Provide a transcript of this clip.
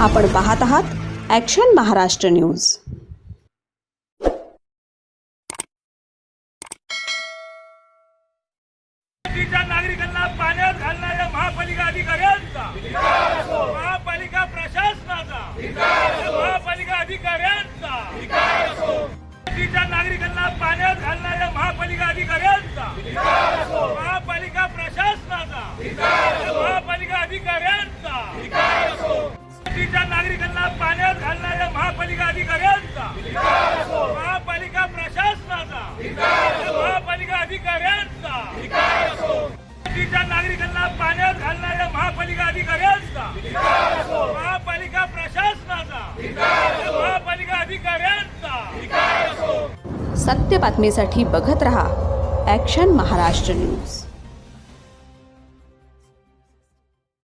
आपण पाहत आहात ॲक्शन महाराष्ट्र न्यूज नागरिकांना पाण्यात घालणाऱ्या महापालिका अधिकाऱ्यांचा. महापालिका प्रशासनाचा. महापालिका अधिकाऱ्यांचा. नागरिकांना पाण्यात घालणाऱ्या महापालिका अधिकाऱ्यांचा. महापालिका प्रशासनाचा. महापालिका अधिकाऱ्या तिच्या नागरिकांना पाण्यात घालणाऱ्या महापालिका अधिकाऱ्यांचा महापालिका प्रशासनाचा. महापालिका अधिकाऱ्यांचा सत्य बातमीसाठी बघत रहा ॲक्शन महाराष्ट्र न्यूज